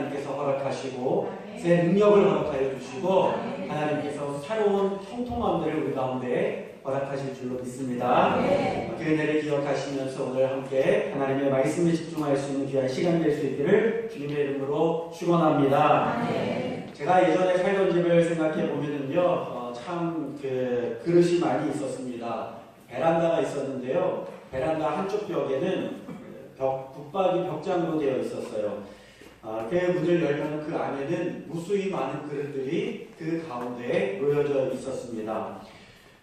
하나님께서 허락하시고 새 능력을 허락하여 주시고 하나님께서 새로운 통통함들을 우리 가운데 허락하실 줄로 믿습니다. 그 은혜를 기억하시면서 오늘 함께 하나님의 말씀에 집중할 수 있는 귀한 시간 될수 있기를 주님의 이름으로 축원합니다. 제가 예전에 살던 집을 생각해 보면은요, 어, 참그 그릇이 많이 있었습니다. 베란다가 있었는데요. 베란다 한쪽 벽에는 벽 붙박이 벽장으로 되어 있었어요. 아, 그 문을 열면 그 안에는 무수히 많은 그릇들이 그 가운데에 놓여져 있었습니다.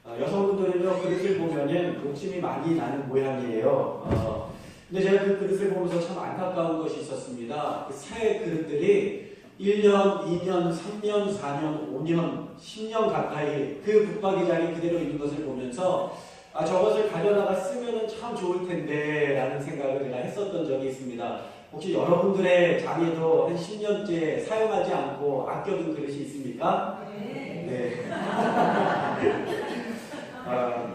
아, 여성분들은요 그릇을 보면은 욕심이 많이 나는 모양이에요. 어, 근데 제가 그 그릇을 보면서 참 안타까운 것이 있었습니다. 그 새 그릇들이 1년, 2년, 3년, 4년, 5년, 10년 가까이 그 붙박이 자리 그대로 있는 것을 보면서 아 저것을 가져다가 쓰면은 참 좋을 텐데 라는 생각을 제가 했었던 적이 있습니다. 혹시 여러분들의 장에도 한 10년째 사용하지 않고 아껴둔 그릇이 있습니까? 네. 아,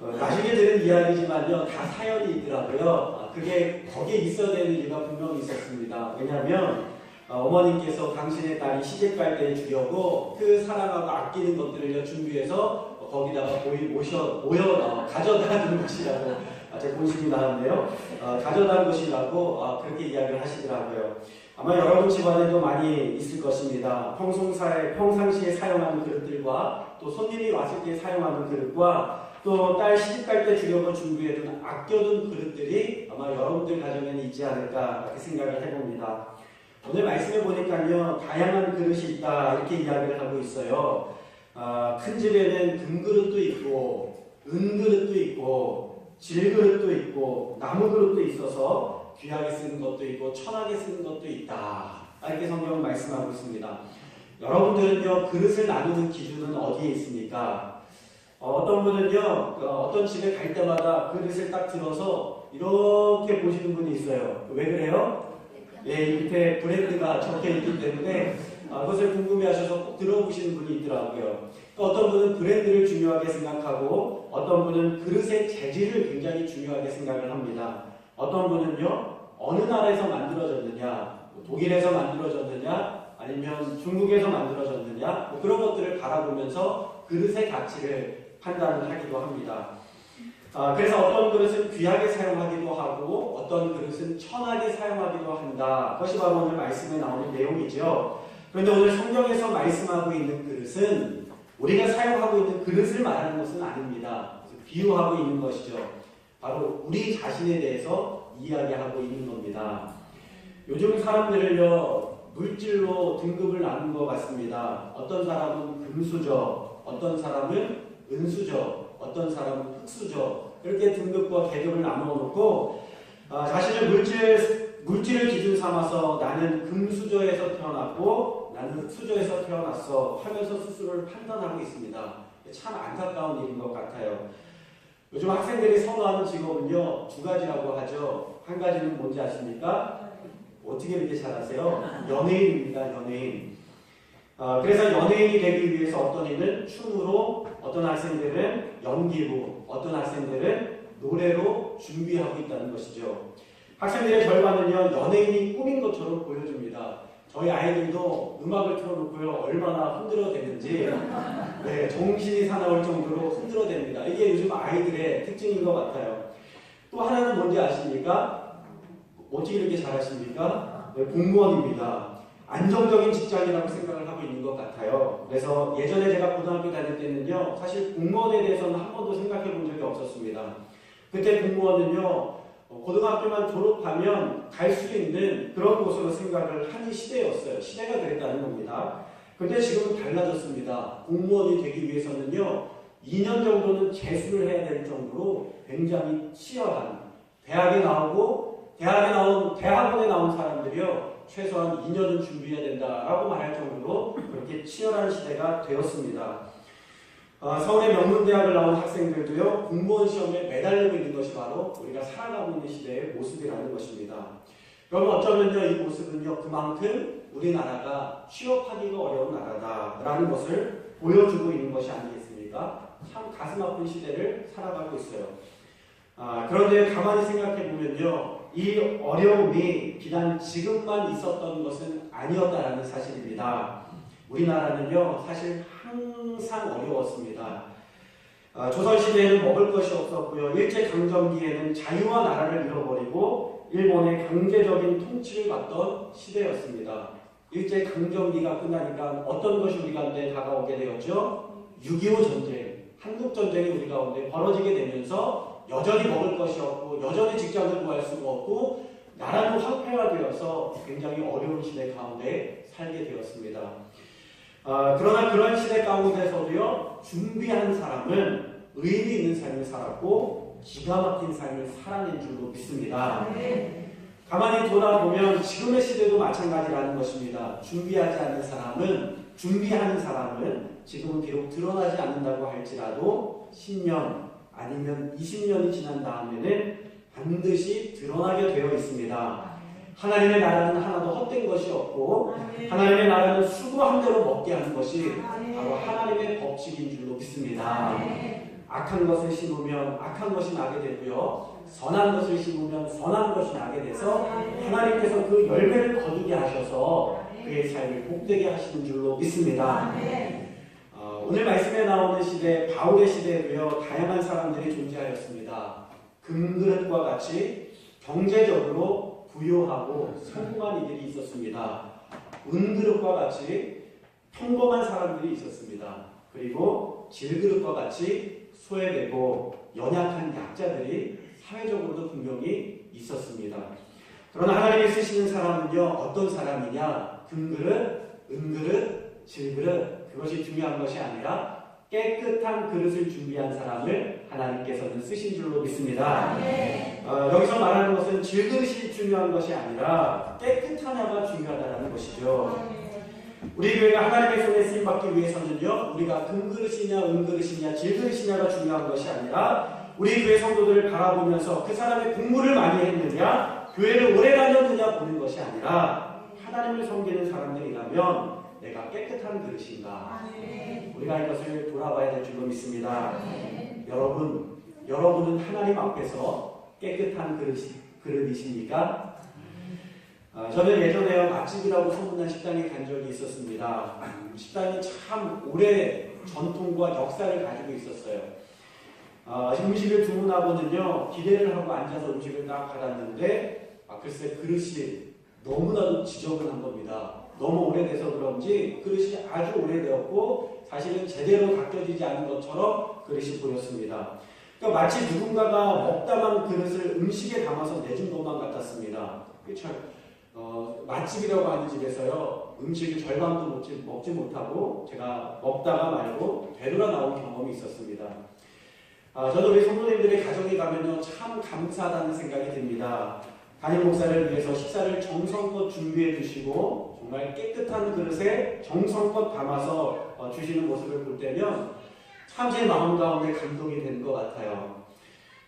어, 나중에 들은 이야기지만요, 다 사연이 있더라고요. 아, 그게 거기에 있어야 되는 이유가 분명히 있었습니다. 왜냐하면 어, 어머님께서 당신의 딸이 시집 갈 때 주려고 그 사랑하고 아끼는 것들을 준비해서 어, 거기다가 모이, 모셔, 모여, 어, 가져다 준 것이라고, 아, 제 본심이 나왔네요. 어, 가져다 준 것이라고 아, 그렇게 이야기를 하시더라고요. 아마 여러분 집안에도 많이 있을 것입니다. 평송사에, 평상시에 사용하는 그릇들과 또 손님이 왔을 때 사용하는 그릇과 또딸 시집 갈 때 주려고 준비해둔 아껴둔 그릇들이 아마 여러분들 가정에는 있지 않을까 이렇게 생각을 해봅니다. 오늘 말씀해 보니까요 다양한 그릇이 있다 이렇게 이야기를 하고 있어요. 아, 큰 집에는 금그릇도 있고 은그릇도 있고 질그릇도 있고 나무 그릇도 있어서 귀하게 쓰는 것도 있고 천하게 쓰는 것도 있다. 이렇게 성경은 말씀하고 있습니다. 여러분들은요 그릇을 나누는 기준은 어디에 있습니까? 어, 떤 분은요 그 어떤 집에 갈 때마다 그릇을 딱 들어서 이렇게 보시는 분이 있어요. 왜 그래요? 예, 이 밑에 브랜드가 적혀 있기 때문에 아, 그것을 궁금해하셔서 꼭 들어보시는 분이 있더라고요. 또 어떤 분은 브랜드를 중요하게 생각하고 어떤 분은 그릇의 재질을 굉장히 중요하게 생각을 합니다. 어떤 분은요 어느 나라에서 만들어졌느냐, 뭐 독일에서 만들어졌느냐, 아니면 중국에서 만들어졌느냐 뭐 그런 것들을 바라보면서 그릇의 가치를 판단을 하기도 합니다. 아, 그래서 어떤 그릇은 귀하게 사용하기도 하고 어떤 그릇은 천하게 사용하기도 한다. 그것이 바로 오늘 말씀에 나오는 내용이죠. 그런데 오늘 성경에서 말씀하고 있는 그릇은 우리가 사용하고 있는 그릇을 말하는 것은 아닙니다. 비유하고 있는 것이죠. 바로 우리 자신에 대해서 이야기하고 있는 겁니다. 요즘 사람들을요 물질로 등급을 나눈 것 같습니다. 어떤 사람은 금수저, 어떤 사람은 은수저, 어떤 사람은 흑수저 이렇게 등급과 계급을 나누어 놓고 아, 자신을 물질 물질을 기준 삼아서 나는 금수저에서 태어났고 나는 흑수저에서 태어났어 하면서 스스로를 판단하고 있습니다. 참 안타까운 일인 것 같아요. 요즘 학생들이 선호하는 직업은요 두 가지라고 하죠. 한 가지는 뭔지 아십니까? 어떻게 이렇게 잘하세요? 연예인입니다. 연예인. 어, 그래서 연예인이 되기 위해서 어떤 이는 춤으로, 어떤 학생들은 연기로, 어떤 학생들은 노래로 준비하고 있다는 것이죠. 학생들의 절반은요, 연예인이 꿈인 것처럼 보여줍니다. 저희 아이들도 음악을 틀어놓고요, 얼마나 흔들어대는지, 네, 정신이 사나울 정도로 흔들어댑니다. 이게 요즘 아이들의 특징인 것 같아요. 또 하나는 뭔지 아십니까? 어떻게 이렇게 잘하십니까? 네, 공무원입니다. 안정적인 직장이라고 생각을 하고 있는 것 같아요. 그래서 예전에 제가 고등학교 다닐 때는요, 사실 공무원에 대해서는 한 번도 생각해 본 적이 없었습니다. 그때 공무원은요, 어, 고등학교만 졸업하면 갈 수 있는 그런 곳으로 생각을 하는 시대였어요. 시대가 그랬다는 겁니다. 근데 지금은 달라졌습니다. 공무원이 되기 위해서는요, 2년 정도는 재수를 해야 될 정도로 굉장히 치열한 대학에 나오고 대학에 나온 대학원에 나온 사람들이요 최소한 2년은 준비해야 된다라고 말할 정도로 그렇게 치열한 시대가 되었습니다. 어, 서울의 명문대학을 나온 학생들도요 공무원 시험에 매달리고 있는 것이 바로 우리가 살아가고 있는 시대의 모습이라는 것입니다. 그러면 어쩌면요 이 모습은요 그만큼 우리나라가 취업하기가 어려운 나라다라는 것을 보여주고 있는 것이 아니겠습니까? 참 가슴 아픈 시대를 살아가고 있어요. 아, 그런데 가만히 생각해 보면요. 이 어려움이 비단 지금만 있었던 것은 아니었다라는 사실입니다. 우리나라는요, 사실 항상 어려웠습니다. 아, 조선시대에는 먹을 것이 없었고요. 일제강점기에는 자유와 나라를 잃어버리고 일본의 강제적인 통치를 받던 시대였습니다. 일제강점기가 끝나니까 어떤 것이 우리 가운데 다가오게 되었죠? 6.25 전쟁, 한국전쟁이 우리 가운데 벌어지게 되면서 여전히 먹을 것이 없고 여전히 직장을 구할 수가 없고 나라는 황폐화되어서 굉장히 어려운 시대 가운데 살게 되었습니다. 아, 그러나 그런 시대 가운데서도요 준비한 사람은 의미 있는 삶을 살았고 기가 막힌 삶을 살아낸 줄로 믿습니다. 가만히 돌아보면 지금의 시대도 마찬가지라는 것입니다. 준비하지 않는 사람은 준비하는 사람은 지금은 비록 드러나지 않는다고 할지라도 10년 아니면 20년이 지난 다음에는 반드시 드러나게 되어 있습니다. 하나님의 나라는 하나도 헛된 것이 없고 하나님의 나라는 수고한 대로 먹게 하는 것이 바로 하나님의 법칙인 줄로 믿습니다. 악한 것을 심으면 악한 것이 나게 되고요. 선한 것을 심으면 선한 것이 나게 돼서 하나님께서 그 열매를 거두게 하셔서 그의 삶을 복되게 하시는 줄로 믿습니다. 어, 오늘 말씀에 나오는 시대, 바울의 시대에도요, 다양한 사람들이 존재하였습니다. 금그릇과 같이 경제적으로 부유하고 성공한 이들이 있었습니다. 은그릇과 같이 평범한 사람들이 있었습니다. 그리고 질그릇과 같이 소외되고 연약한 약자들이 사회적으로도 분명히 있었습니다. 그러나 하나님이 쓰시는 사람은요, 어떤 사람이냐? 금그릇, 은그릇, 질그릇, 그것이 중요한 것이 아니라 깨끗한 그릇을 준비한 사람을 하나님께서는 쓰신 줄로 믿습니다. 어, 여기서 말하는 것은 질그릇이 중요한 것이 아니라 깨끗하냐가 중요하다는 것이죠. 우리 교회가 하나님의 손에 쓰임 받기 위해서는요, 우리가 금그릇이냐, 은그릇이냐, 질그릇이냐가 중요한 것이 아니라 우리 교회 성도들을 바라보면서 그 사람의 공부를 많이 했느냐, 교회를 오래 다녔느냐 보는 것이 아니라 하나님을 섬기는 사람들이라면 내가 깨끗한 그릇인가? 우리가 이것을 돌아봐야 될 줄로 믿습니다. 여러분, 여러분은 하나님 앞에서 깨끗한 그릇, 그릇이십니까? 아, 저는 예전에 맛집이라고 소문난 식당에 간 적이 있었습니다. 음, 식당이 참 오래 전통과 역사를 가지고 있었어요. 아, 음식을 주문하고는요, 기대를 하고 앉아서 음식을 딱 받았는데, 아, 글쎄 그릇이 너무나도 지저분한 겁니다. 너무 오래돼서 그런지 그릇이 아주 오래되었고, 사실은 제대로 닦여지지 않은 것처럼 그릇이 보였습니다. 그러니까 마치 누군가가 먹다만 그릇을 음식에 담아서 내준 것만 같았습니다. 참 어, 맛집이라고 하는 집에서요 음식을 절반도 먹지, 먹지 못하고 제가 먹다가 말고 되돌아 나온 경험이 있었습니다. 아, 저도 우리 성도님들의 가정에 가면요 참 감사하다는 생각이 듭니다. 담임 목사를 위해서 식사를 정성껏 준비해 주시고 정말 깨끗한 그릇에 정성껏 담아서 어, 주시는 모습을 볼 때면 참 제 마음 가운데 감동이 되는 것 같아요.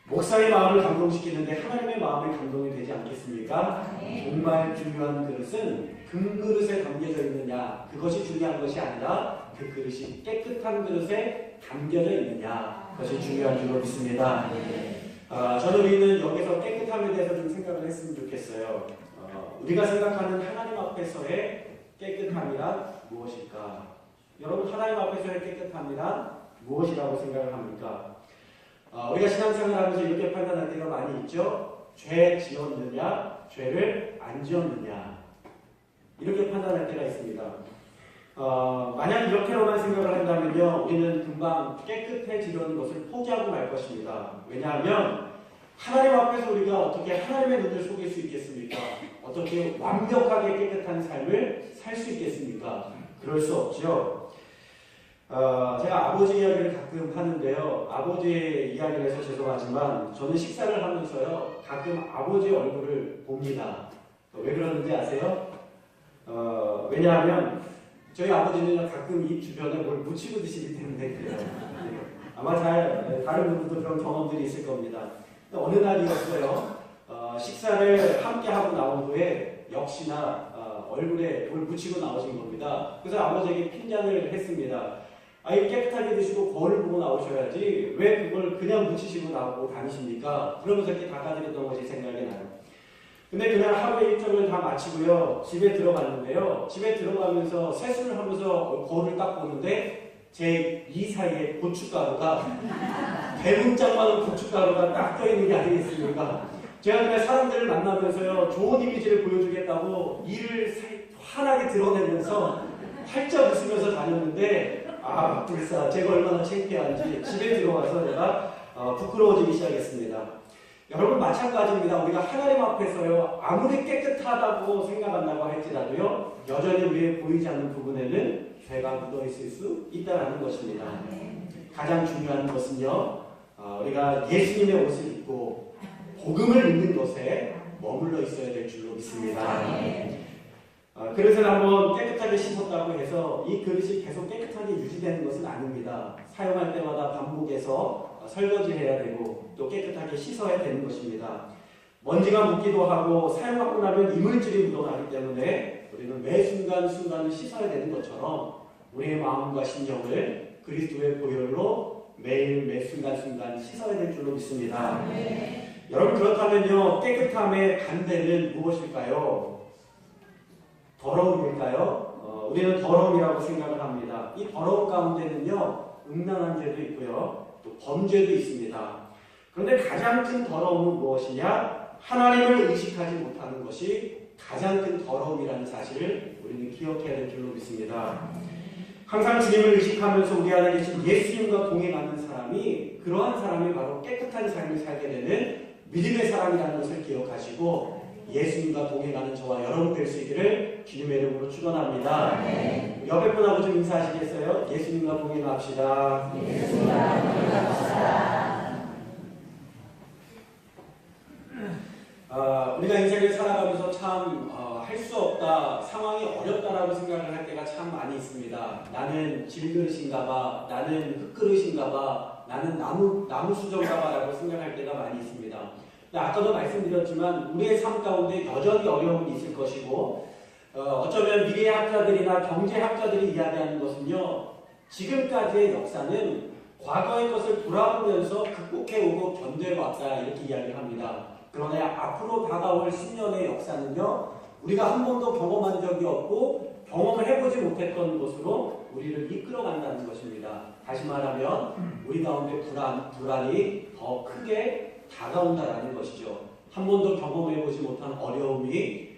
목사의 마음을 감동시키는데 하나님의 마음이 감동이 되지 않겠습니까? 정말 중요한 그릇은 금그릇에 담겨져 있느냐 그것이 중요한 것이 아니라 그 그릇이 깨끗한 그릇에 담겨져 있느냐 그것이 중요한 줄로 믿습니다. 아, 저는 우리는 여기서 깨끗함에 대해서 좀 생각을 했으면 좋겠어요. 어, 우리가 생각하는 하나님 앞에서의 깨끗함이란 무엇일까? 여러분 하나님 앞에서의 깨끗함이란 무엇이라고 생각을 합니까? 어, 우리가 신앙생활 하면서 이렇게 판단할 때가 많이 있죠. 죄 지었느냐, 죄를 안 지었느냐. 이렇게 판단할 때가 있습니다. 어, 만약 이렇게로만 생각을 한다면요, 우리는 금방 깨끗해지려는 것을 포기하고 말 것입니다. 왜냐하면 하나님 앞에서 우리가 어떻게 하나님의 눈을 속일 수 있겠습니까? 어떻게 완벽하게 깨끗한 삶을 살 수 있겠습니까? 그럴 수 없죠. 어, 제가 아버지 이야기를 가끔 하는데요. 아버지 이야기를 해서 죄송하지만 저는 식사를 하면서요. 가끔 아버지 얼굴을 봅니다. 왜 그러는지 아세요? 어, 왜냐하면 저희 아버지는 가끔 입 주변에 뭘 묻히고 드시기 때문에 그래요. 네. 아마 잘 다른 분들도 그런 경험들이 있을 겁니다. 어느 날이었어요. 어, 식사를 함께 하고 나온 후에 역시나 어, 얼굴에 뭘 묻히고 나오신 겁니다. 그래서 아버지에게 핀잔을 했습니다. 아이 깨끗하게 드시고 거울을 보고 나오셔야지 왜 그걸 그냥 묻히시고 나오고 다니십니까? 그러면서 이렇게 닦아드렸던 것이 생각이 나요. 근데 그날 하루의 일정을 다 마치고요 집에 들어갔는데요 집에 들어가면서 세수를 하면서 거울을 딱 보는데 제 이 사이에 고춧가루가 대문짝만한 고춧가루가 딱 껴있는 게 아니겠습니까? 제가 그날 사람들을 만나면서요 좋은 이미지를 보여주겠다고 살- 환하게 드러내면서 활짝 웃으면서 다녔는데 아 불사 제가 얼마나 창피한지 집에 들어와서 제가 어, 부끄러워지기 시작했습니다. 여러분 마찬가지입니다. 우리가 하나님 앞에서요 아무리 깨끗하다고 생각한다고 할지라도요 여전히 우리의 보이지 않는 부분에는 죄가 묻어 있을 수 있다라는 것입니다. 가장 중요한 것은요 어, 우리가 예수님의 옷을 입고 복음을 입는 것에 머물러 있어야 될 줄로 믿습니다. 아, 그릇을 한번 깨끗하게 씻었다고 해서 이 그릇이 계속 깨끗하게 유지되는 것은 아닙니다. 사용할 때마다 반복해서 어, 설거지해야 되고 또 깨끗하게 씻어야 되는 것입니다. 먼지가 묻기도 하고 사용하고 나면 이물질이 묻어나기 때문에 우리는 매 순간 순간을 씻어야 되는 것처럼 우리의 마음과 심령을 그리스도의 보혈로 매일 매 순간 순간 씻어야 될 줄로 믿습니다. 여러분 그렇다면요 깨끗함의 반대는 무엇일까요? 더러움일까요? 어, 우리는 더러움이라고 생각을 합니다. 이 더러움 가운데는요, 음란한 죄도 있고요, 또 범죄도 있습니다. 그런데 가장 큰 더러움은 무엇이냐? 하나님을 의식하지 못하는 것이 가장 큰 더러움이라는 사실을 우리는 기억해야 될 줄로 믿습니다. 항상 주님을 의식하면서 우리 안에 계신 예수님과 동행하는 사람이 그러한 사람이 바로 깨끗한 삶을 살게 되는 믿음의 사람이라는 것을 기억하시고 예수님과 동행하는 저와 여러분 될 수 있기를 주님의 이름으로 축원합니다. 옆에 분하고 좀 인사하시겠어요? 예수님과 동행합시다. 아, 우리가 인생을 살아가면서 참 할 수 없다, 상황이 어렵다라고 생각을 할 때가 참 많이 있습니다. 나는 질그릇인가봐, 나는 흙그릇인가봐, 나는 나무 나무 수정가봐라고 생각할 때가 많이 있습니다. 아까도 말씀드렸지만 우리의 삶 가운데 여전히 어려움이 있을 것이고 어, 어쩌면 미래학자들이나 경제학자들이 이야기하는 것은요 지금까지의 역사는 과거의 것을 돌아보면서 극복해오고 견뎌왔다 이렇게 이야기를 합니다. 그러나 앞으로 다가올 10년의 역사는요 우리가 한 번도 경험한 적이 없고 경험을 해보지 못했던 것으로 우리를 이끌어간다는 것입니다. 다시 말하면 우리 가운데 불안, 불안이 더 크게 다가온다라는 것이죠. 한 번도 경험해보지 못한 어려움이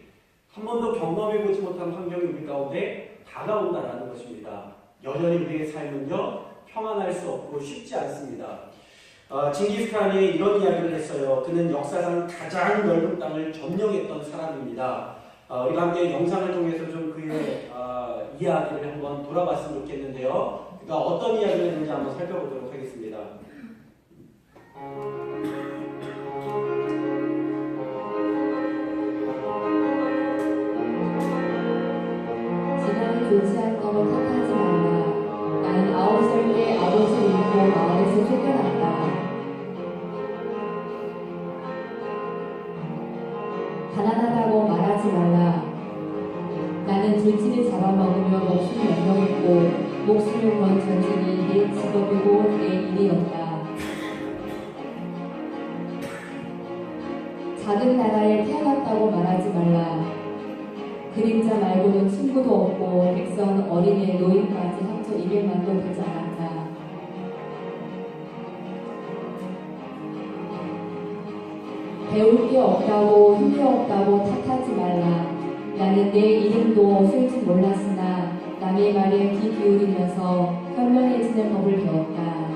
한 번도 경험해보지 못한 환경이 우리 가운데 다가온다라는 것입니다. 여전히 우리의 삶은요 평안할 수 없고 쉽지 않습니다. 어, 징기스칸이 이런 이야기를 했어요. 그는 역사상 가장 넓은 땅을 점령했던 사람입니다. 어, 우리가 함께 영상을 통해서 좀 그의 어, 이야기를 한번 돌아봤으면 좋겠는데요. 그가 어떤 이야기를 했는지 한번 살펴보도록 하겠습니다. 전쟁이 내 직업이고 내 일이었다. 작은 나라에 태어났다고 말하지 말라. 그림자 말고는 친구도 없고 백성 어린애 노인까지 합쳐 200만도 되지 않았다. 배울 게 없다고 힘이 없다고 탓하지 말라. 나는 내 이름도 쓸 줄 몰랐으나 남의 말에 귀 기울이면서 현명해지는 법을 배웠다.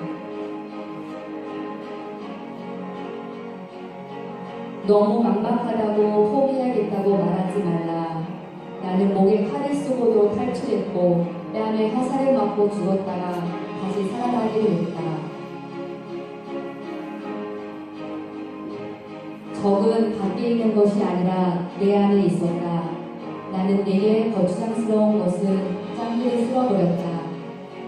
너무 막막하다고 포기하겠다고 말하지 말라. 나는 목에 칼을 쓰고도 탈출했고 뺨에 화살을 맞고 죽었다가 다시 살아나기도 했다. 적은 밖에 있는 것이 아니라 내 안에 있었다. 나는 내게 거추장스러운 것은 짱들이 쓸어버렸다.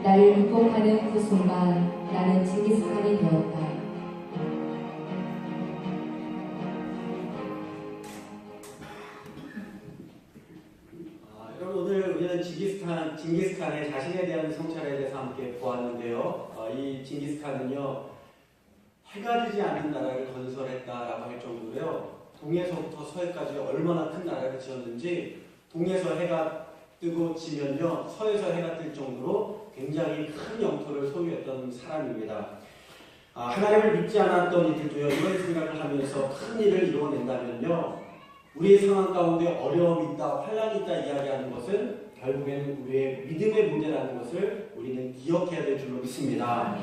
나를 극복하는 그 순간 나는 징기스칸이 되었다. 아, 여러분 오늘 우리는 징기스칸, 징기스칸의 자신에 대한 성찰에 대해서 함께 보았는데요. 어, 이 징기스칸은요, 해가 지지 않는 나라를 건설했다라고 할 정도로요, 동에서부터 서해까지 얼마나 큰 나라를 지었는지, 동에서 해가 뜨고 지면요, 서에서 해가 뜰 정도로 굉장히 큰 영토를 소유했던 사람입니다. 아, 하나님을 믿지 않았던 이들도요, 이런 생각을 하면서 큰 일을 이루어낸다면요, 우리의 상황 가운데 어려움이 있다, 환란이 있다 이야기하는 것은 결국에는 우리의 믿음의 문제라는 것을 우리는 기억해야 될 줄로 믿습니다.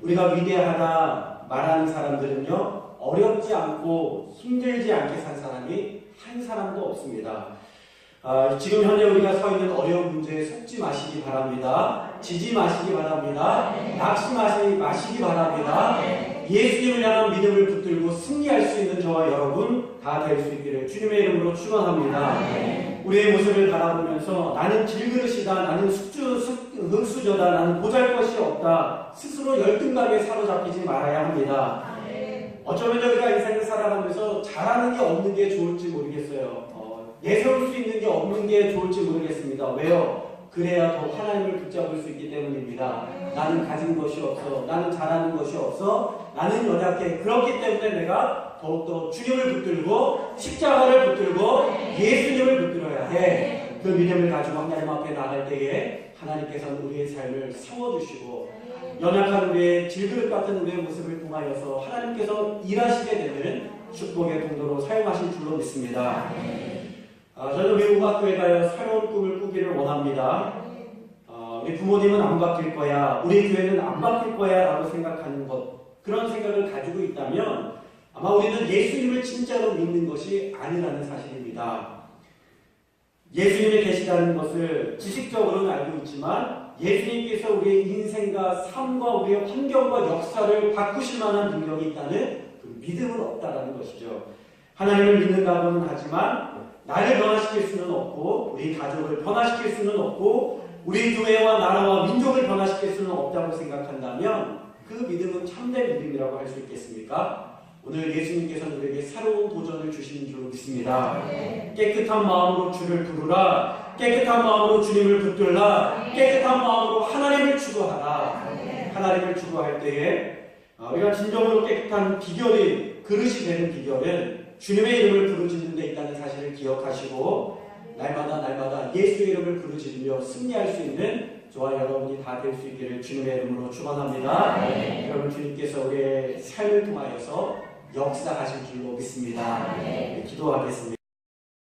우리가 위대하다 말하는 사람들은요, 어렵지 않고 힘들지 않게 산 사람이 한 사람도 없습니다. 아, 지금 현재 우리가 서 있는 어려운 문제에 속지 마시기 바랍니다. 지지 마시기 바랍니다. 낙심하시 마시기 바랍니다. 예수님을 향한 믿음을 붙들고 승리할 수 있는 저와 여러분 다 될 수 있기를 주님의 이름으로 축원합니다. 우리의 모습을 바라보면서 나는 질그릇이다, 나는 숙주, 숙, 흙수저다, 나는 보잘것이 없다 스스로 열등감에 사로잡히지 말아야 합니다. 어쩌면 우리가 인생을 살아가면서 잘하는 게 없는 게 좋을지 모르겠어요. 어, 내세울 수 있는 게 없는 게 좋을지 모르겠습니다. 왜요? 그래야 더 하나님을 붙잡을 수 있기 때문입니다. 나는 가진 것이 없어. 나는 잘하는 것이 없어. 나는 연약해. 그렇기 때문에 내가 더욱더 주님을 붙들고 십자가를 붙들고 예수님을 붙들어야 해. 그 믿음을 가지고 하나님 앞에 나갈 때에 하나님께서는 우리의 삶을 세워주시고 연약한 우리의 질그릇 같은 우리의 모습을 통하여서 하나님께서 일하시게 되는 축복의 통로로 사용하실 줄로 믿습니다. 아, 저는 외국 학교에 가요 새로운 꿈을 꾸기를 원합니다. 어, 우리 부모님은 안 바뀔 거야, 우리 교회는 안 바뀔 거야 라고 생각하는 것 그런 생각을 가지고 있다면 아마 우리는 예수님을 진짜로 믿는 것이 아니라는 사실입니다. 예수님이 계시다는 것을 지식적으로는 알고 있지만 예수님께서 우리의 인생과 삶과 우리의 환경과 역사를 바꾸실 만한 능력이 있다는 그 믿음은 없다라는 것이죠. 하나님을 믿는다고는 하지만 나를 변화시킬 수는 없고 우리 가족을 변화시킬 수는 없고 우리 교회와 나라와 민족을 변화시킬 수는 없다고 생각한다면 그 믿음은 참된 믿음이라고 할 수 있겠습니까? 오늘 예수님께서는 우리에게 새로운 도전을 주시는 줄로 믿습니다. 깨끗한 마음으로 주를 부르라. 깨끗한 마음으로 주님을 붙들라. 깨끗한 마음으로 하나님을 추구하라. 하나님을 추구할 때에 어, 우리가 진정으로 깨끗한 비결이 그릇이 되는 비결은 주님의 이름을 부르짖는 데 있다는 사실을 기억하시고 날마다 날마다 예수의 이름을 부르짖으며 승리할 수 있는 저와 여러분이 다 될 수 있기를 주님의 이름으로 축원합니다. 여러분 주님께서 우리의 삶을 통하여서 역사하실 줄로 믿습니다. 네, 기도하겠습니다.